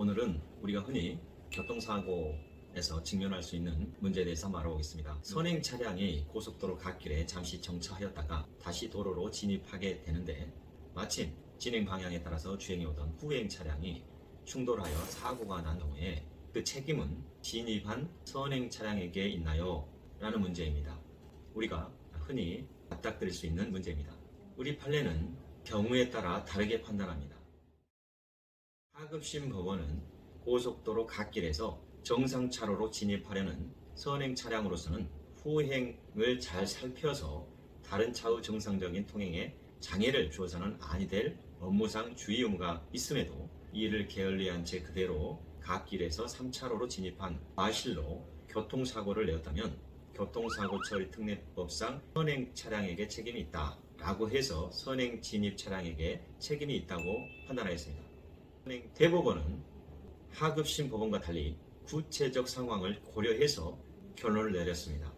오늘은 우리가 흔히 교통사고에서 직면할 수 있는 문제에 대해서 한번 알아보겠습니다. 선행 차량이 고속도로 갓길에 잠시 정차하였다가 다시 도로로 진입하게 되는데 마침 진행 방향에 따라서 주행해 오던 후행 차량이 충돌하여 사고가 난 경우에 그 책임은 진입한 선행 차량에게 있나요? 라는 문제입니다. 우리가 흔히 맞닥뜨릴 수 있는 문제입니다. 우리 판례는 경우에 따라 다르게 판단합니다. 하급심 법원은 고속도로 갓길에서 정상차로로 진입하려는 선행 차량으로서는 후행을 잘 살펴서 다른 차의 정상적인 통행에 장애를 주어서는 아니 될 업무상 주의 의무가 있음에도 이를 게을리한 채 그대로 갓길에서 3차로로 진입한 과실로 교통사고를 내었다면 교통사고 처리 특례법상 선행 차량에게 책임이 있다 라고 해서 선행 진입 차량에게 책임이 있다고 판단하였습니다. 선행 대법원은 하급심 법원과 달리 구체적 상황을 고려해서 결론을 내렸습니다.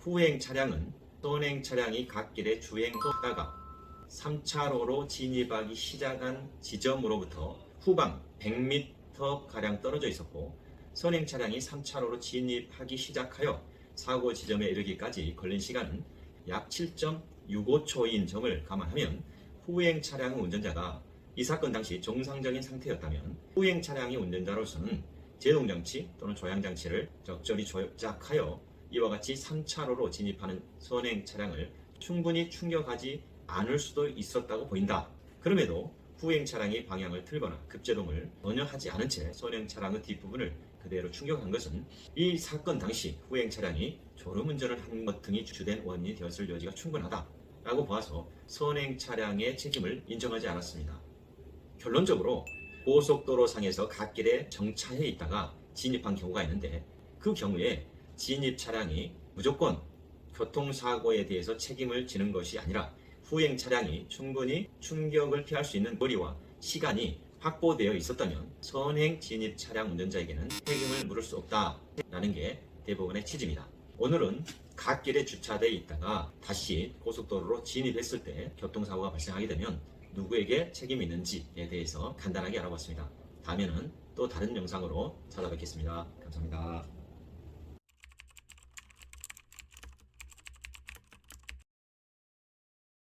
후행 차량은 선행 차량이 갓길에 주행하다가 3차로로 진입하기 시작한 지점으로부터 후방 100m 가량 떨어져 있었고 선행 차량이 3차로로 진입하기 시작하여 사고 지점에 이르기까지 걸린 시간은 약 7.65초인 점을 감안하면 후행 차량 운전자가 이 사건 당시 정상적인 상태였다면 후행 차량의 운전자로서는 제동장치 또는 조향장치를 적절히 조작하여 이와 같이 3차로로 진입하는 선행 차량을 충분히 충격하지 않을 수도 있었다고 보인다. 그럼에도 후행 차량이 방향을 틀거나 급제동을 전혀 하지 않은 채 선행 차량의 뒷부분을 그대로 충격한 것은 이 사건 당시 후행 차량이 졸음운전을 한 것 등이 주된 원인이 되었을 여지가 충분하다라고 보아서 선행 차량의 책임을 인정하지 않았습니다. 결론적으로 고속도로 상에서 갓길에 정차해 있다가 진입한 경우가 있는데 그 경우에 진입 차량이 무조건 교통사고에 대해서 책임을 지는 것이 아니라 후행 차량이 충분히 충격을 피할 수 있는 거리와 시간이 확보되어 있었다면 선행 진입 차량 운전자에게는 책임을 물을 수 없다라는 게 대법원의 취지입니다. 오늘은 갓길에 주차되어 있다가 다시 고속도로로 진입했을 때 교통사고가 발생하게 되면 누구에게 책임이 있는지에 대해서 간단하게 알아봤습니다. 다음에는 또 다른 영상으로 찾아뵙겠습니다. 감사합니다.